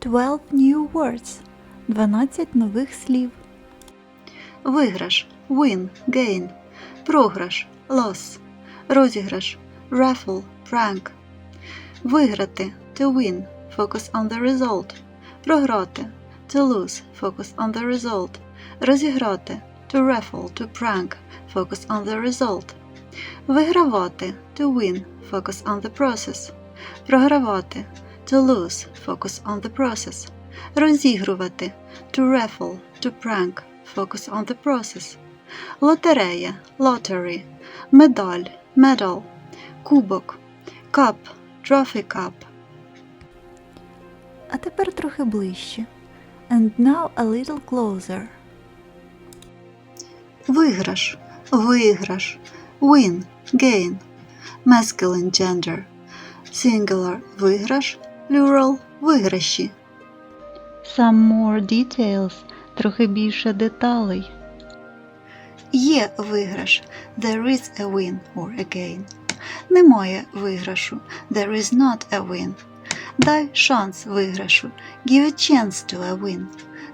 12 new words. 12 нових слів. Виграш win, gain. Програш loss. Розіграш raffle, prank. Виграти to win, focus on the result. Програти to lose, focus on the result. Розіграти to raffle, to prank, focus on the result. Вигравати to win, focus on the process. Програвати to lose, focus on the process. Розігрувати to raffle, to prank, focus on the process. Лотерея lottery, медаль medal, кубок, cup, trophy cup. А тепер трохи ближче. And now a little closer. Виграш, виграш, win, gain, masculine gender, singular виграш, plural виграші. Some more details. Трохи більше деталей. Є виграш, there is a win or a gain. Немає виграшу, there is not a win. Дай шанс виграшу, give a chance to a win.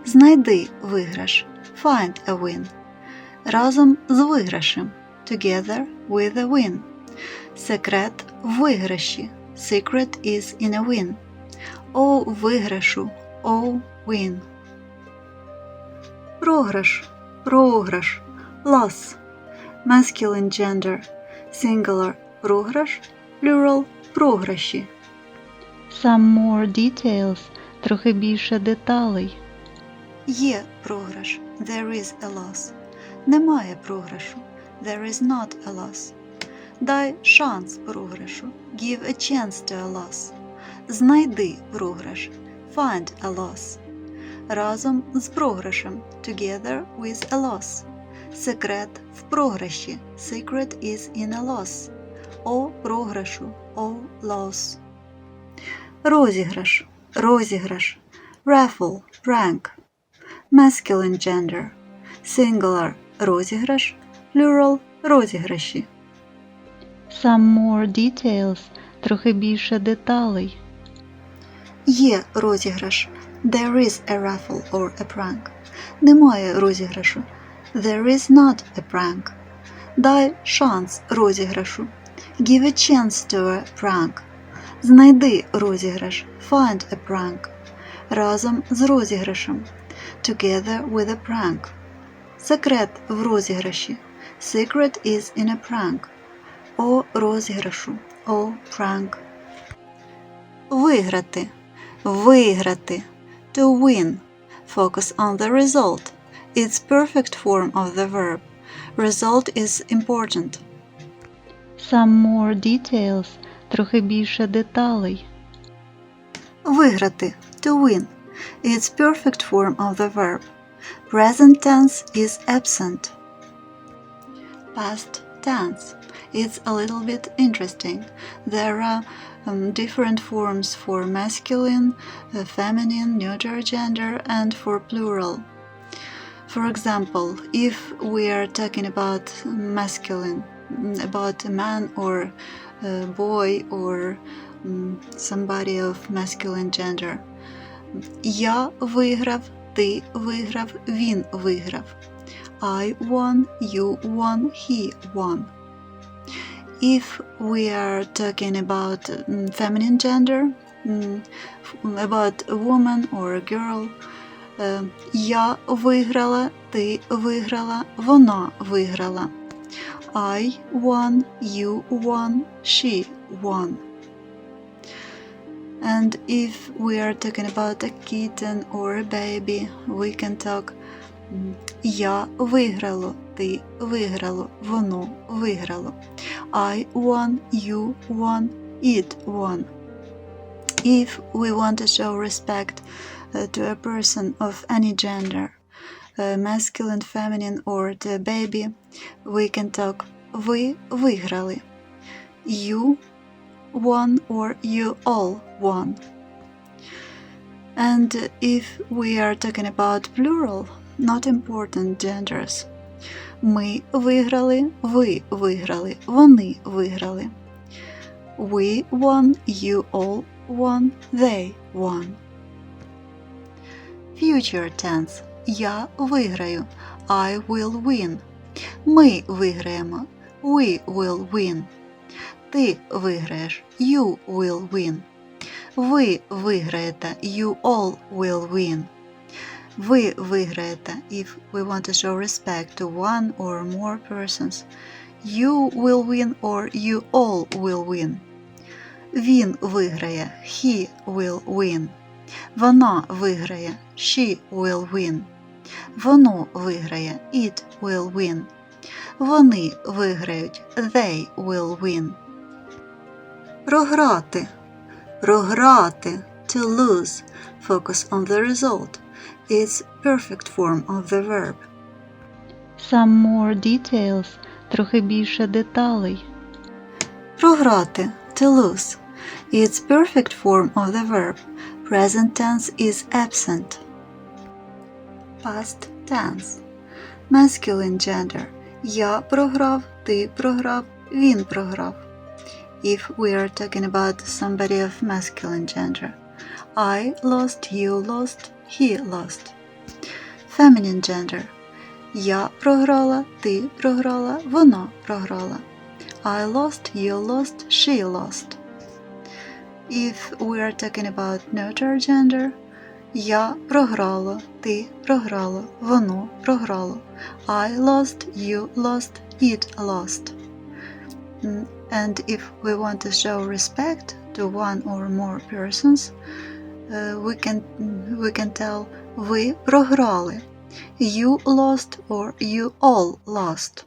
Знайди виграш, find a win. Разом з виграшем, together with a win. Секрет в виграші, secret is in a win. О виграшу, о win. Програш, програш, loss, masculine gender, singular програш, plural програші. Some more details. Трохи більше деталей. Є програш, there is a loss. Немає програшу, there is not a loss. Дай шанс програшу, give a chance to a loss. Знайди програш, find a loss. Разом з програшем, together with a loss. Секрет в програші, secret is in a loss. О програшу, о loss. Розіграш, розіграш, raffle, prank. Masculine gender, singular розіграш, plural розіграші. Some more details. Трохи більше деталей. Є розіграш. There is a raffle or a prank. Немає розіграшу. There is not a prank. Дай шанс розіграшу. Give a chance to a prank. Знайди розіграш. Find a prank. Разом з розіграшем. Together with a prank. Секрет в розіграші. Secret is in a prank. О розіграшу. О prank. Виграти. Виграти. To win. Focus on the result. It's perfect form of the verb. Result is important. Some more details. Трохи більше деталей. Виграти. To win. It's perfect form of the verb. Present tense is absent. Past tense. It's a little bit interesting. There are um, different forms for masculine, uh, feminine, neuter gender, and for plural. For example, if we are talking about masculine, mm, about a man or a boy or mm, somebody of masculine gender, я виграв, ти виграв, він виграв. I won, you won, he won. If we are talking about mm, feminine gender, mm, f- about a woman or a girl, е, я виграла, ти виграла, вона виграла. I won, you won, she won. And if we are talking about a kitten or a baby, we can talk м, Я виграло, ти виграло, воно виграло. I won, you won, it won. If we want to show respect uh, to a person of any gender, uh, masculine, feminine, or to a baby, we can talk ви виграли. You won or you all won. And if we are talking about plural, not important genders, ми виграли, ви виграли, вони виграли. We won, you all won, they won. Future tense. Я виграю. I will win. Ми виграємо. We will win. Ти виграєш. You will win. Ви виграєте. You all will win. Ви виграєте. If we want to show respect to one or more persons. You will win or you all will win. Він виграє. He will win. Вона виграє. She will win. Воно виграє. It will win. Вони виграють. They will win. Програти. Програти. To lose. Focus on the result. It's perfect form of the verb. Some more details. Трохи більше деталей. Програти. To lose. It's perfect form of the verb. Present tense is absent. Past tense. Masculine gender. Я програв, ти програв, він програв. If we are talking about somebody of masculine gender. I lost, you lost, he lost. Feminine gender. Я програла, ти програла, вона програла. I lost, you lost, she lost. If we are talking about neutral gender, я програла, ти програла, воно програло. I lost, you lost, it lost. Mm, And if we want to show respect to one or more persons, uh, we can we can tell ви програли. You lost or you all lost.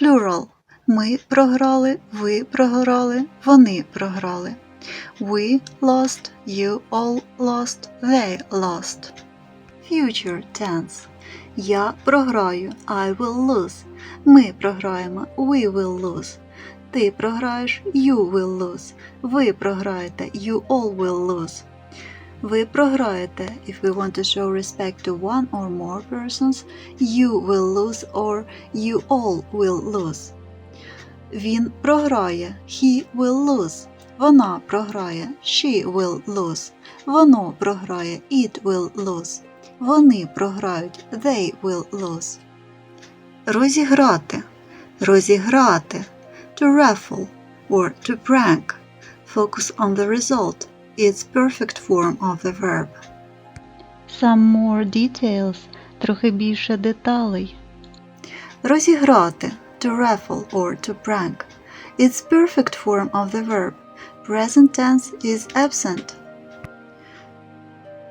Plural. Ми програли, ви програли, вони програли. We lost, you all lost, they lost. Future tense. Я програю, I will lose. Ми програємо, we will lose. Ти програєш, you will lose. Ви програєте, you all will lose. Ви програєте, if we want to show respect to one or more persons, you will lose or you all will lose. Він програє, he will lose. Вона програє, she will lose. Воно програє, it will lose. Вони програють, they will lose. Розіграти. Розіграти. To raffle or to prank. Focus on the result. It's perfect form of the verb. Some more details. Трохи більше деталей. Розіграти. To raffle or to prank. It's perfect form of the verb. Present tense is absent.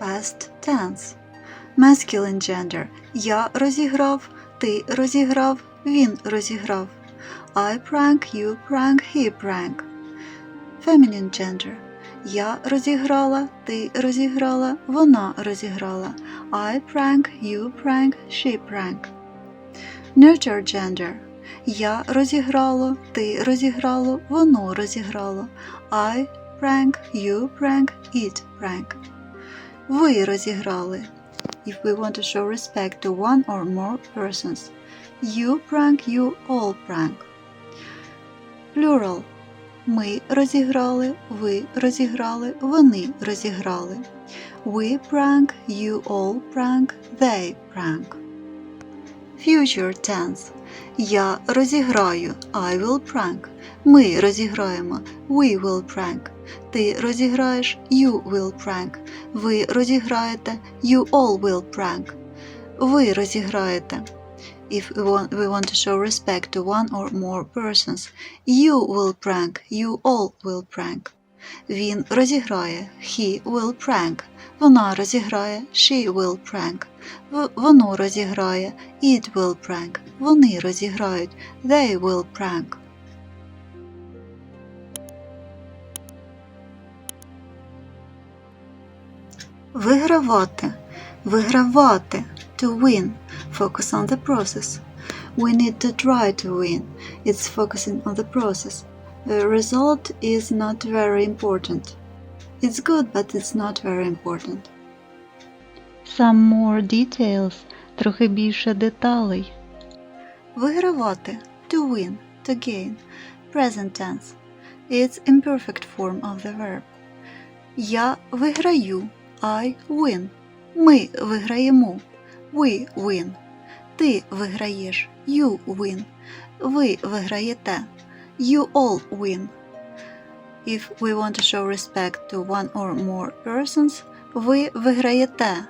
Past tense. Masculine gender. Я розіграв, ти розіграв, він розіграв. I prank, you prank, he prank. Feminine gender. Я розіграла, ти розіграла, вона розіграла. I prank, you prank, she prank. Neutral gender. Я розіграло, ти розіграло, воно розіграло. I prank, you prank, it prank. Ви розіграли. If we want to show respect to one or more persons. You prank, you all prank. Plural. Ми розіграли, ви розіграли, вони розіграли. We prank, you all prank, they prank. Future tense. Я розіграю. I will prank. Ми розіграємо. We will prank. Ти розіграєш. You will prank. Ви розіграєте. You all will prank. Ви розіграєте. If we want, we want to show respect to one or more persons, you will prank, you all will prank. Він розіграє. He will prank. Вона розіграє. She will prank. Воно розіграє. It will prank. Вони розіграють. They will prank. Вигравати. Вигравати. To win. Focus on the process. We need to try to win. It's focusing on the process. The result is not very important. It's good, but it's not very important. Some more details. Трохи більше деталей. Вигравати. To win. To gain. Present tense. It's imperfect form of the verb. Я виграю. I win. Ми виграємо. We win. Ти виграєш. You win. Ви виграєте. You all win. If we want to show respect to one or more persons, ви виграєте.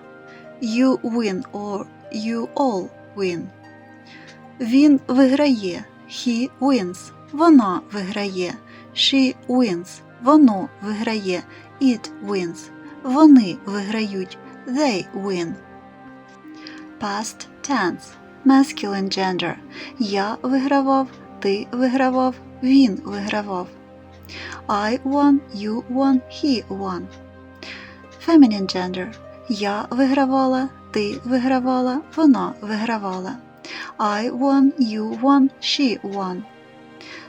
You win or you all win. Він виграє. He wins. Вона виграє. She wins. Воно виграє. It wins. Вони виграють. They win. Past tense. Masculine gender. Я вигравав. Ти вигравав. Він вигравав. I won, you won, he won. Feminine gender. Я вигравала, ти вигравала, вона вигравала. I won, you won, she won.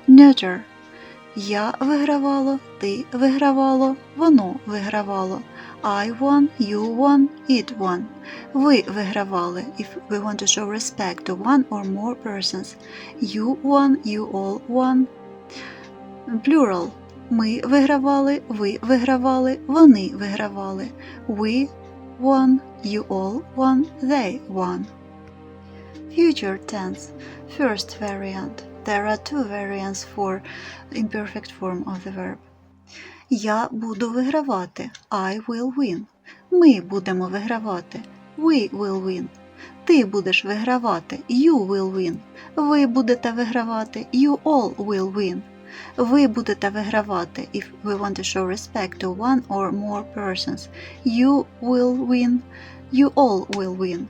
Neuter. Я вигравало, ти вигравало, воно вигравало. I won, you won, it won. Ви вигравали if we want to show respect to one or more persons. You won, you all won. Plural. Ми вигравали, ви вигравали, вони вигравали. We won, you all won, they won. Future tense. First variant. There are two variants for imperfect form of the verb. Я буду вигравати. I will win. Ми будемо вигравати. We will win. Ти будеш вигравати. You will win. Ви будете вигравати. You all will win. Ви будете вигравати if we want to show respect to one or more persons. You will win. You all will win.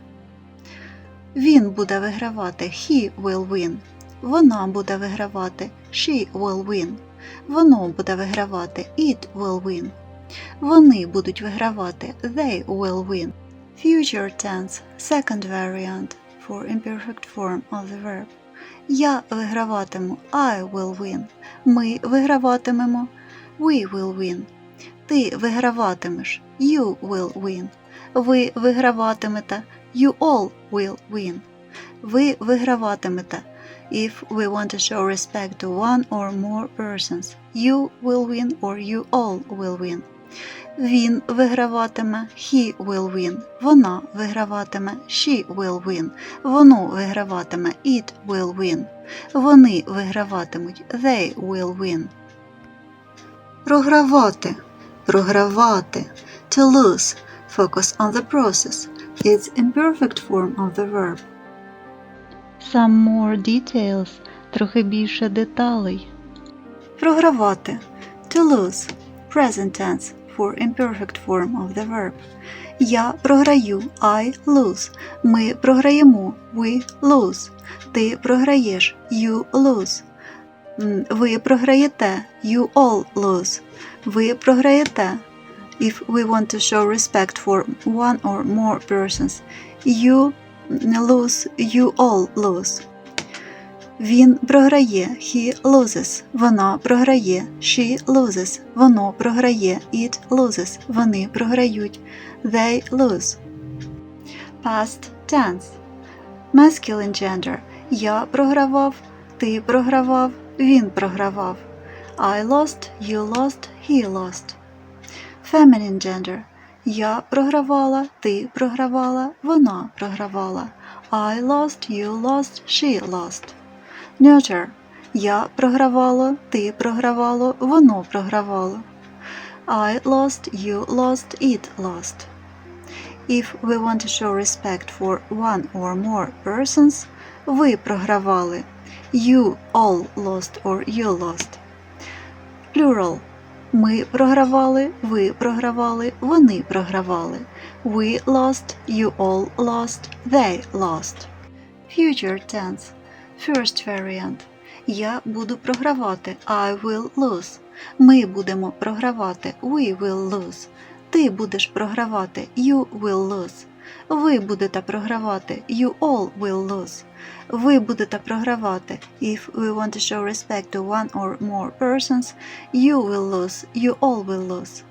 Він буде вигравати. He will win. Вона буде вигравати. She will win. Воно буде вигравати. It will win. Вони будуть вигравати. They will win. Future tense. Second variant for imperfect form of the verb. Я виграватиму. I will win. Ми виграватимемо. We will win. Ти виграватимеш. You will win. Ви виграватимете. You all will win. Ви виграватимете. If we want to show respect to one or more persons, you will win or you all will win. Він виграватиме, he will win. Вона виграватиме, she will win. Воно виграватиме, it will win. Вони виграватимуть, they will win. Програвати, програвати. To lose. Focus on the process. It's imperfect form of the verb. Some more details. Трохи більше деталей. Програвати. To lose. Present tense for imperfect form of the verb. Я програю. I lose. Ми програємо. We lose. Ти програєш. You lose. Ви програєте. You all lose. Ви програєте. If we want to show respect for one or more persons, you lose, you all lose. Він програє, he loses. Вона програє, she loses. Воно програє, it loses. Вони програють, they lose. Past tense. Masculine gender. Я програвав, ти програвав, він програвав. I lost, you lost, he lost. Feminine gender. Я програвала, ти програвала, вона програвала. I lost, you lost, she lost. Neuter. Я програвало, ти програвало, воно програвало. I lost, you lost, it lost. If we want to show respect for one or more persons, ви програвали. You all lost or you lost. Plural. Ми програвали, ви програвали, вони програвали. We lost, you all lost, they lost. Future tense. First variant. Я буду програвати. I will lose. Ми будемо програвати. We will lose. Ти будеш програвати. You will lose. Ви будете програвати. You all will lose. Ви будете програвати. If we want to show respect to one or more persons, you will lose. You all will lose.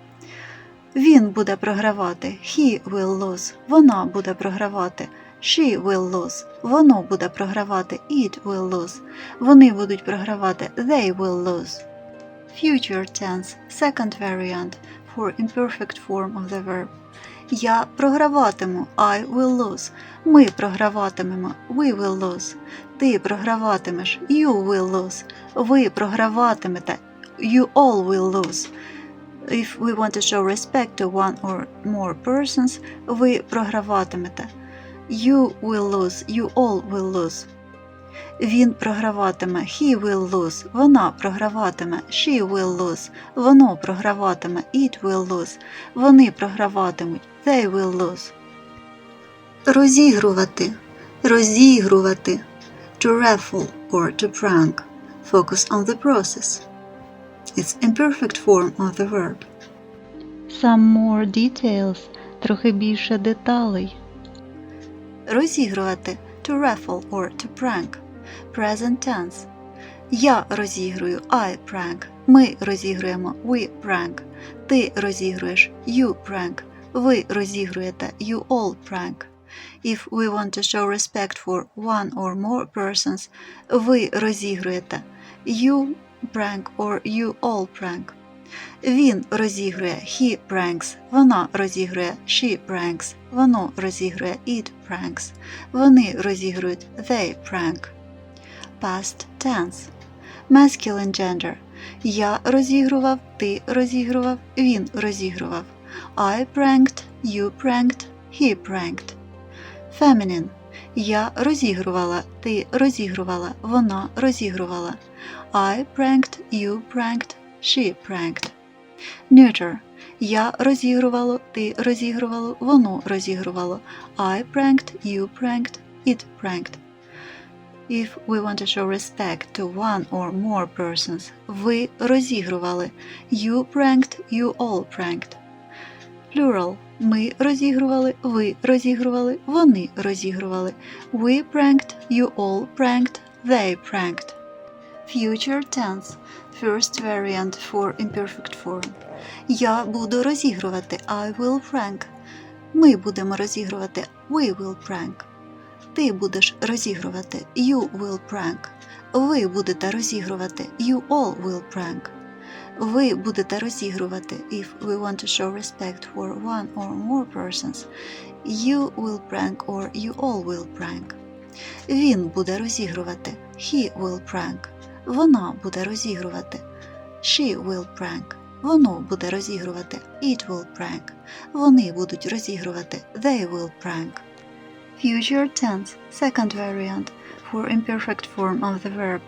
Він буде програвати. He will lose. Вона буде програвати. She will lose. Воно буде програвати. It will lose. Вони будуть програвати. They will lose. Future tense, second variant for imperfect form of the verb. Я програватиму. I will lose. Ми програватимемо. We will lose. Ти програватимеш. You will lose. Ви програватимете. You all will lose. If we want to show respect to one or more persons, ви програватимете. You will lose. You all will lose. Він програватиме. He will lose. Вона програватиме. She will lose. Воно програватиме. It will lose. Вони програватимуть. They will lose. Розігрувати. Розігрувати. To raffle or to prank. Focus on the process. It's imperfect form of the verb. Some more details. Трохи більше деталей. Розігрувати. To raffle or to prank. Present tense. Я розіграю. I prank. Ми розігруємо. We prank. Ти розігруєш. You prank. Ви розігруєте. You all prank. If we want to show respect for one or more persons, ви розігруєте. You prank or you all prank. Він розігрує. He pranks. Вона розігрує. She pranks. Воно розігрує. It pranks. Вони розігрують. They prank. Past tense. Masculine gender. Я розігрував, ти розігрував, він розігрував. I pranked, you pranked, he pranked. Feminine. Я розігрувала, ти розігрувала, вона розігрувала. I pranked, you pranked, she pranked. Neuter. Я розігрувало, ти розігрувало, воно розігрувало. I pranked, you pranked, it pranked. If we want to show respect to one or more persons, ви розігрували. You pranked, you all pranked. Plural. Ми розігрували, ви розігрували, вони розігрували. We pranked, you all pranked, they pranked. Future tense. First variant for imperfect form. Я буду розігрувати. I will prank. Ми будемо розігрувати. We will prank. Ти будеш розігрувати. You will prank. Ви будете розігрувати. You all will prank. Ви будете розігрувати. If we want to show respect for one or more persons, you will prank or you all will prank. Він буде розігрувати. He will prank. Вона буде розігрувати. She will prank. Воно буде розігрувати. It will prank. Вони будуть розігрувати. They will prank. Future tense, second variant for imperfect form of the verb.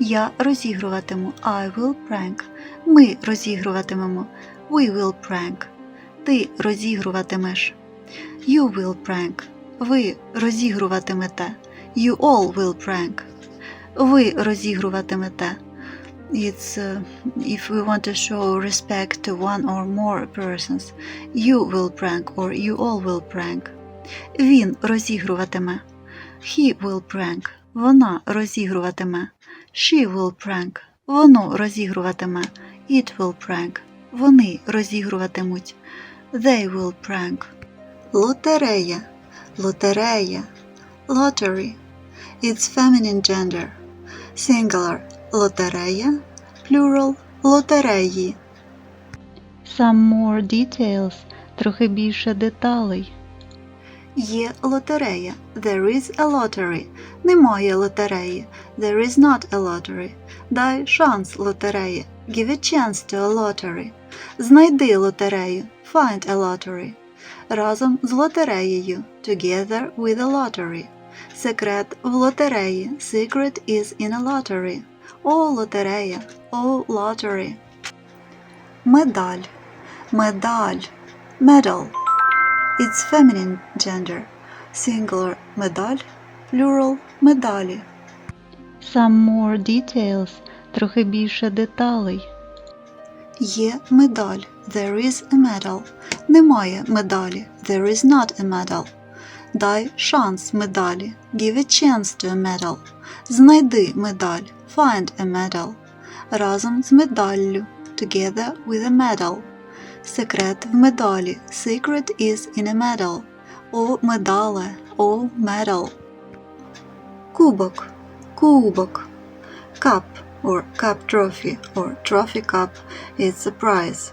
Я розігруватиму. I will prank. Ми розігруватимемо. We will prank. Ти розігруватимеш. You will prank. Ви розігруватимете. You all will prank. Ви розігруватимете. It's uh, if we want to show respect to one or more persons, you will prank or you all will prank. Він розігруватиме. He will prank. Вона розігруватиме. She will prank. Воно розігруватиме. It will prank. Вони розігруватимуть. They will prank. Лотерея. Лотерея. Lottery. It's feminine gender. Singular. Лотерея. Plural. Лотереї. Some more details. Трохи більше деталей. Є лотерея. There is a lottery. Немає лотереї. There is not a lottery. Дай шанс лотереї. Give a chance to a lottery. Знайди лотерею. Find a lottery. Разом з лотереєю. Together with a lottery. Секрет в лотереї. Secret is in a lottery. О, лотерея. О, lottery. Медаль. Медаль. Medal. It's feminine gender. Singular медаль, plural медалі. Some more details. Трохи більше деталей. Є медаль. There is a medal. Немає медалі. There is not a medal. Дай шанс медалі. Give a chance to a medal. Знайди медаль. Find a medal. Разом з медаллю. Together with a medal. Секрет в медалі. Secret is in a medal. О медале. О medal. Кубок. Кубок. Cup or cup trophy or trophy cup is a prize.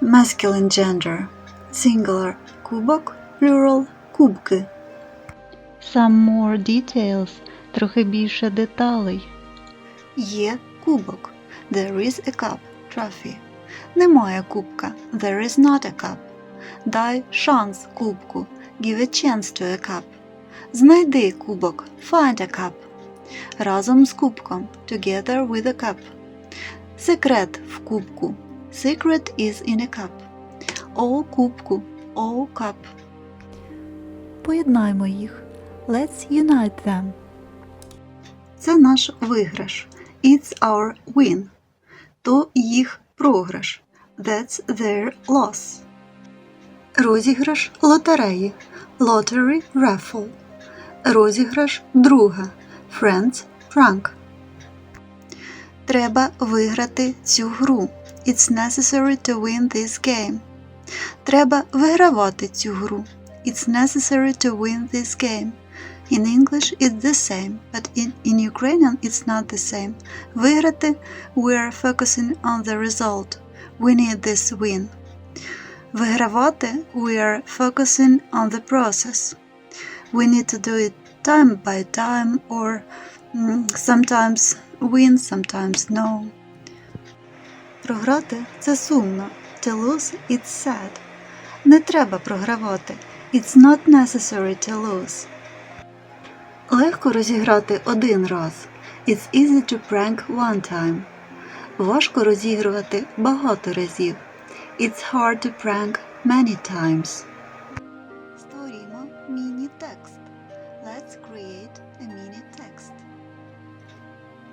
Masculine gender. Singular – кубок, plural – кубки. Some more details. Трохи більше деталей. Є кубок. There is a cup. Trophy. Немає кубка. There is not a cup. Дай шанс кубку. Give a chance to a cup. Знайди кубок. Find a cup. Разом з кубком. Together with a cup. Секрет в кубку. Secret is in a cup. О кубку. О cup. Поєднаймо їх. Let's unite them. Це наш виграш. It's our win. То їх програш. That's their loss. Розіграш лотереї. Lottery raffle. Розіграш друга. Friends prank. Треба виграти цю гру. It's necessary to win this game. Треба вигравати цю гру. It's necessary to win this game. In English it's the same, but in, in Ukrainian it's not the same. Виграти we are focusing on the result. We need this win. Вигравати we are focusing on the process. We need to do it time by time or mm, sometimes win, sometimes no. Програти це сумно. To lose it's sad. Не треба програвати. It's not necessary to lose. Легко розіграти один раз. It's easy to prank one time. Важко розігрувати багато разів. It's hard to prank many times. Створімо міні-текст. Let's create a mini-text.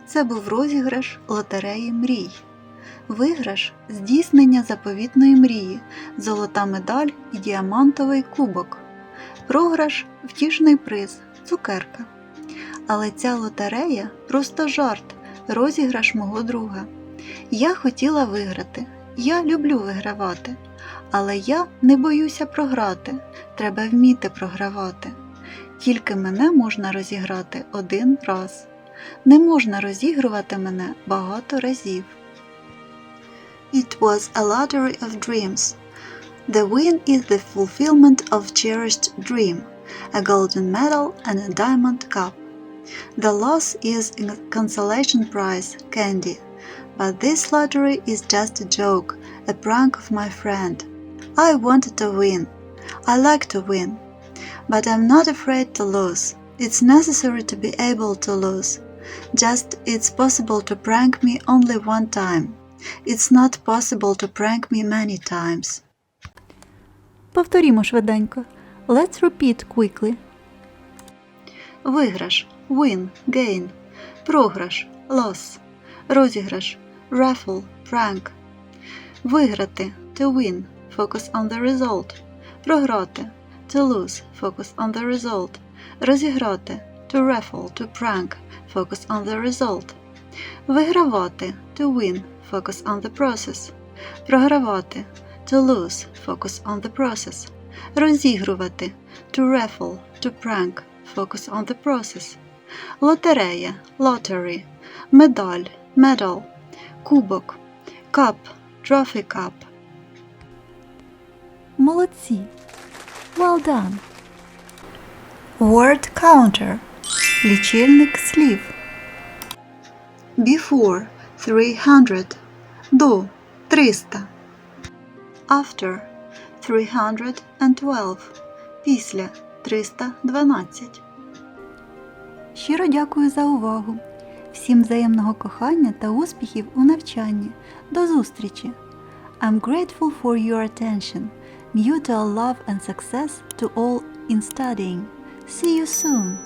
Це був розіграш лотереї мрій. Виграш здійснення заповітної мрії, золота медаль і діамантовий кубок. Програш втішний приз, цукерка. Але ця лотерея просто жарт, розіграш мого друга. Я хотіла виграти. Я люблю вигравати. Але я не боюся програти. Треба вміти програвати. Тільки мене можна розіграти один раз. Не можна розігрувати мене багато разів. It was a lottery of dreams. The win is the fulfillment of cherished dream, a golden medal and a diamond cup. The loss is a consolation prize, candy. But this lottery is just a joke, a prank of my friend. I wanted to win. I like to win. But I'm not afraid to lose. It's necessary to be able to lose. Just it's possible to prank me only one time. It's not possible to prank me many times. Повторімо швиденько. Let's repeat quickly. Виграш win, gain, програш loss, розіграш raffle, prank. Виграти to win, focus on the result. Програти to lose, focus on the result. Розіграти to raffle, to prank, focus on the result. Вигравати to win, focus on the process. Програвати to lose, focus on the process. Розігрувати to raffle, to prank, focus on the process. Лотерея lottery, медаль medal, кубок, cup, trophy cup. Молодці. Well done. Word counter лічильник слів. Before 300 до 300. After 312 після 312. Щиро дякую за увагу. Всім взаємного кохання та успіхів у навчанні. До зустрічі! I'm grateful for your attention. Mutual love and success to all in studying. See you soon!